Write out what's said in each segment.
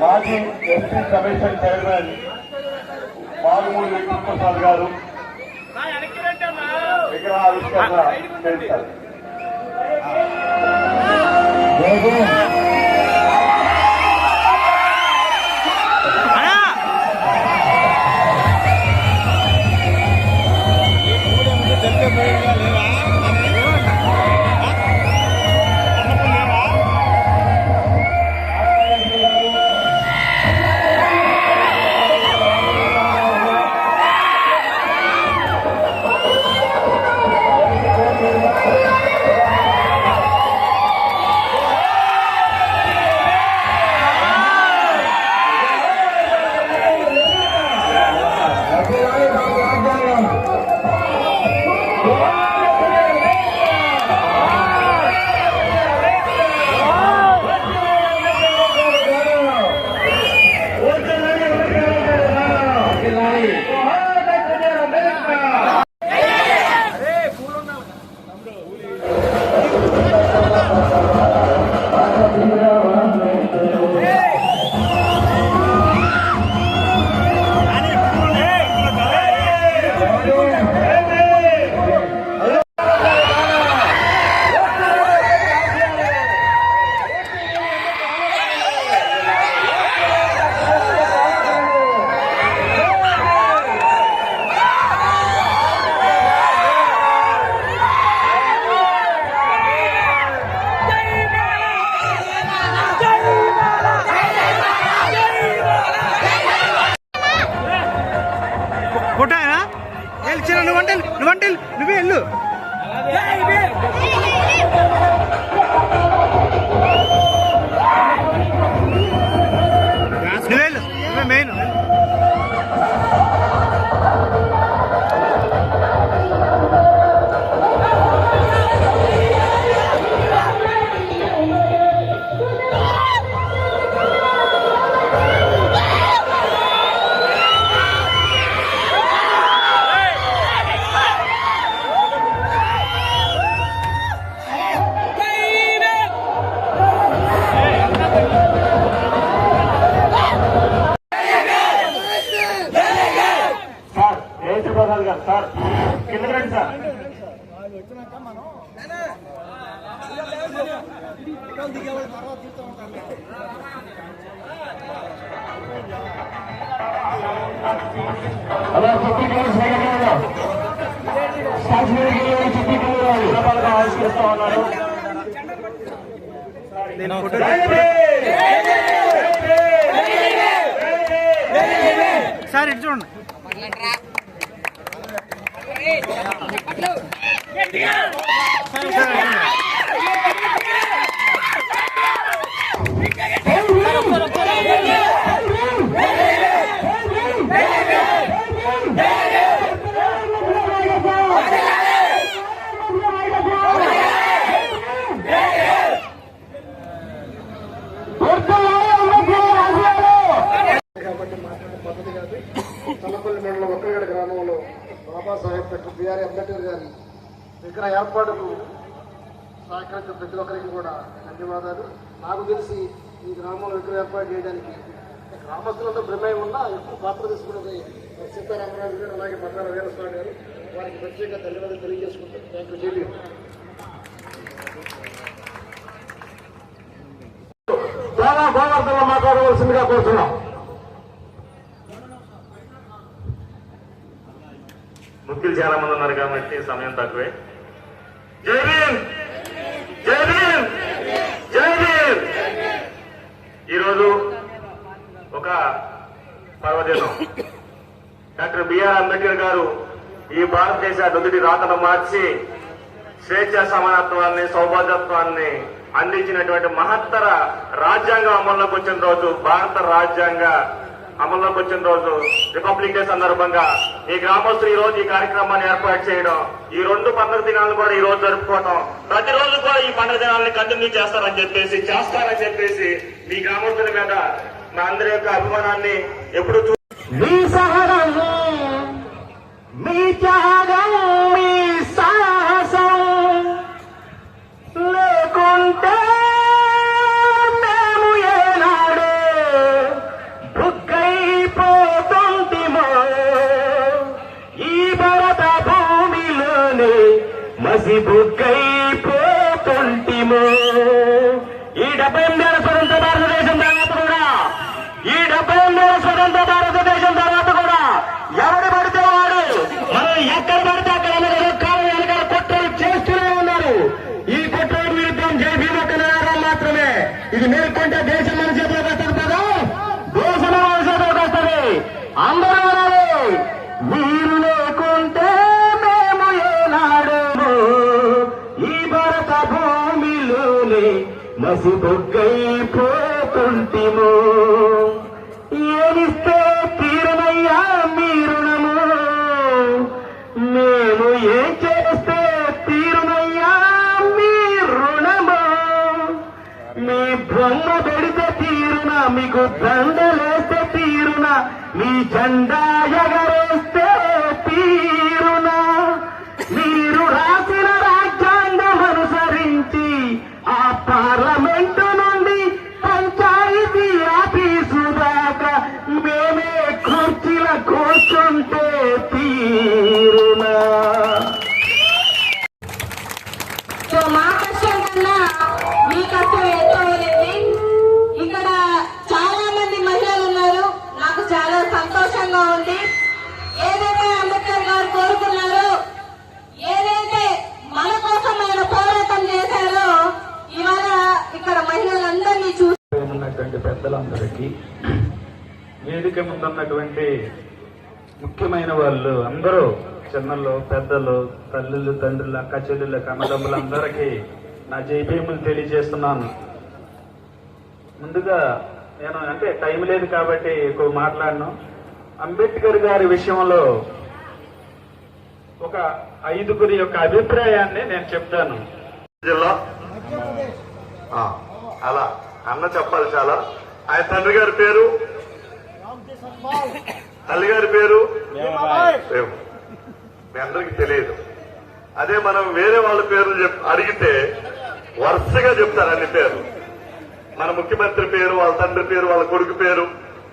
మాజీ SP commission chairman Marumudi Venkataprasad గారు విగ్రహావిష్కరణ చేస్తారు చెప్పి ఆవిష్కరిస్తా ఉన్నారు. సార్ ఇటు చూడండి. సార్, సార్, కాబట్టి మాట్లాడే పద్ధతి కాదు తలపల్లి మండలం ఒక్కగడ గ్రామంలో బాబాసాహెబ్ డాక్టర్ బిఆర్ అంబేద్కర్ గారి విగ్రహ ఏర్పాటుకు సహకరించిన ప్రతి ఒక్కరికి కూడా ధన్యవాదాలు. నాకు తెలిసి ఈ గ్రామంలో విగ్రహ ఏర్పాటు చేయడానికి గ్రామస్తులతో ప్రమేయం ఉన్నా ఎక్కువ పాత్ర తీసుకున్నది సీతారామరాజు గారు అలాగే బంగారు వీరస్వామి గారు. వారికి ప్రత్యేక ధన్యవాదాలు తెలియజేసుకుంటారు థ్యాంక్ యూ జేబీ చాలా గోవర్ధంలో మాట్లాడవలసిందిగా కోరుతున్నాం. ముఖ్యులు చాలా మంది ఉన్నారు కాబట్టి సమయం తక్కువే. జై భీమ్! జై భీమ్! జై భీమ్! ఈరోజు ఒక పర్వదినం. డాక్టర్ బిఆర్ అంబేద్కర్ గారు ఈ భారతదేశ నుదుటి రాతను మార్చి స్వేచ్ఛ సమానత్వాన్ని సౌభాగ్యత్వాన్ని అందించినటువంటి మహత్తర రాజ్యాంగం అమల్లోకి వచ్చిన రోజు భారత రాజ్యాంగ అమల్లోకి వచ్చిన రోజు రిపబ్లిక్ డే సందర్భంగా ఈ గ్రామస్తులు ఈ రోజు ఈ కార్యక్రమాన్ని ఏర్పాటు చేయడం ఈ రెండు పండుగ దినాలను కూడా ఈ రోజు జరుపుకోవడం ప్రతిరోజు కూడా ఈ పండుగ దినాలను కంటిన్యూ చేస్తారని చెప్పేసి చేస్తారని చెప్పేసి మీ గ్రామస్తుల మీద మా అందరి యొక్క అభిమానాన్ని ఎప్పుడు చూ మీ సహనం మీ త్యాగం ఇది మేల్కొంటే దేశం మన చేతిలోకి వస్తుంది కదా? దేశం మన చేతిలోకి వస్తుంది. అందరూ అనాలి. మీరు లేకుంటే మేము ఏనాడు ఈ భారత భూమిలోనే నసిబొగ్గైపోతుంటిమో. తీరున మీకు దండలేస్తే తీరున మీ జెండా ఎగరేస్తే ఉన్నటువంటి పెద్దలందరికీ వేదిక ముందున్నటువంటి ముఖ్యమైన వాళ్ళు అందరూ చిన్నలు పెద్దలు తల్లులు తండ్రులు అక్క చెల్లెళ్ళు కన్నదమ్ములందరికీ నా జైభీములు తెలియజేస్తున్నాను. ముందుగా నేను అంటే టైం లేదు కాబట్టి ఎక్కువ మాట్లాడను. అంబేద్కర్ గారి విషయంలో ఒక ఐదుగురి యొక్క అభిప్రాయాన్ని నేను చెప్తాను. జిల్లా? అలా. అన్న చెప్పాలి చాలా. ఆయన తండ్రి గారి పేరు? తల్లి గారి పేరు. మీ అందరికి తెలియదు. అదే మనం వేరే వాళ్ళ పేర్లు అడిగితే వరుసగా చెప్తారు అన్ని పేర్లు. మన ముఖ్యమంత్రి పేరు వాళ్ళ తండ్రి పేరు వాళ్ళ కొడుకు పేరు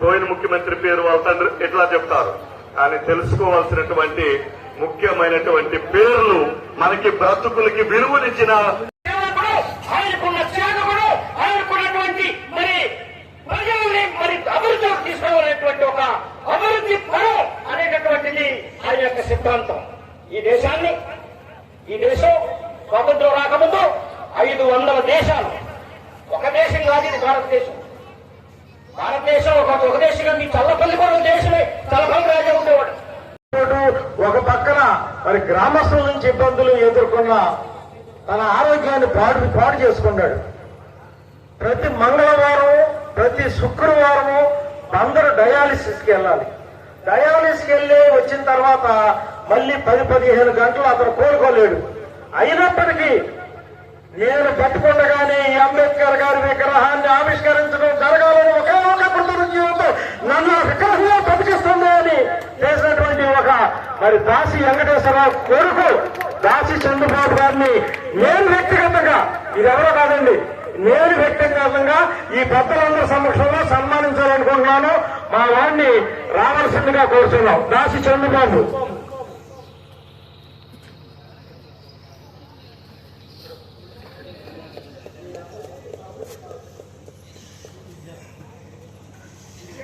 పోయిన ముఖ్యమంత్రి పేరు వాళ్ళ తండ్రి ఇట్లా చెప్తారు. కానీ తెలుసుకోవాల్సినటువంటి ముఖ్యమైనటువంటి పేర్లు మనకి బ్రతుకులకి విలువనిచ్చిన ప్రజల్ని మరి అభివృద్ధిలోకి తీసుకురావాలనేటువంటి ఒక అభివృద్ధి పరం అనేటటువంటిది ఆయన యొక్క సిద్ధాంతం. ఈ దేశాన్ని ఈ దేశం స్వాతంత్రం రాకముందు ఐదు వందల దేశాలు. ఒక దేశం కాదు ఇది భారతదేశం. భారతదేశం ఒక ఒక దేశంగా మీ చల్లపల్లి కూడా దేశమే. చల్లపల్లి రాజా ఉండేవాడు. ఒక పక్కన మరి గ్రామస్తుల నుంచి ఇబ్బందులు ఎదుర్కొన్న తన ఆరోగ్యాన్ని పాడు పాడు చేసుకున్నాడు. ప్రతి మంగళవారం ప్రతి శుక్రవారము అందరూ డయాలిసిస్కి వెళ్ళాలి. డయాలిసిస్కి వెళ్ళి వచ్చిన తర్వాత మళ్ళీ పది పదిహేను గంటలు అతను కోలుకోలేడు. అయినప్పటికీ నేను పట్టుకుండగానే ఈ అంబేద్కర్ గారి విగ్రహాన్ని ఆవిష్కరించడం జరగాలని ఒకే ఒక కృతజ్ఞ నన్ను విగ్రహంలో బతికిస్తుంది అని చేసినటువంటి ఒక మరి దాసి వెంకటేశ్వరరావు కొడుకు దాసి చంద్రబాబు గారిని నేను వ్యక్తిగతంగా ఇది ఎవరో కాదండి నేను వ్యక్తిగతంగా ఈ పెద్దలందరి సమక్షంలో సన్మానించాలనుకుంటున్నాను. మా వాడిని రావాల్సిందిగా కోరుతున్నాం. దాసి చంద్రబాబు.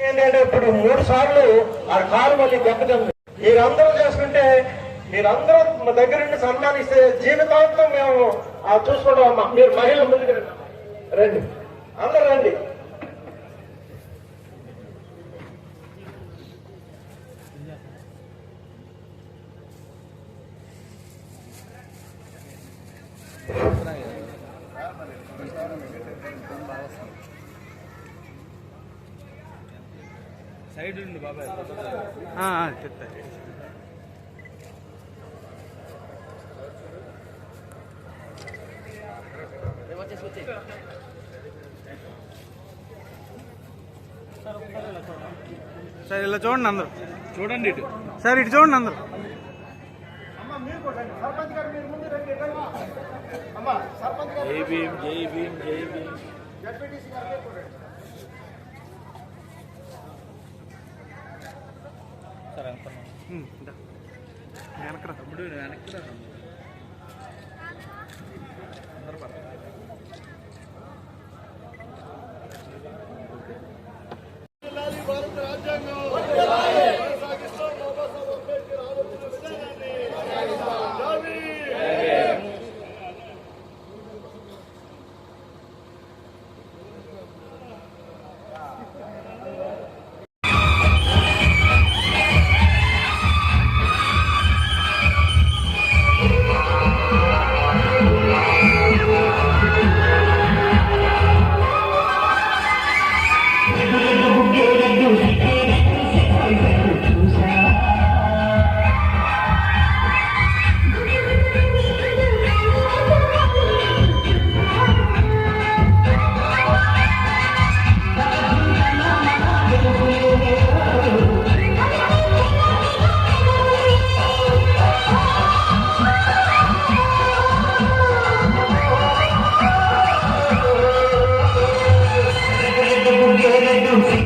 ఏంటంటే ఇప్పుడు మూడు సార్లు ఆ కారు మళ్ళీ దెబ్బతింది. మీరందరూ చేసుకుంటే మీరందరూ మా దగ్గర నుండి సన్మానిస్తే జీవితాంతం మేము చూసుకోవడం చూసుకుంటాం అమ్మా మీరు మహిళ ముందుకు రండి. రండి. అందరూ రండి ఆ, ఆ, చెప్తా. సార్ ఇలా చూడండి అందరు. చూడండి ఇటు. సార్ ఇటు చూడండి అందరు. సర్పంచ్ గారు మీరు ముందు రండి అమ్మా సర్పంచ్ గారు. జై భీమ్ జై భీమ్ జై భీమ్. దా. వెనకరా they do.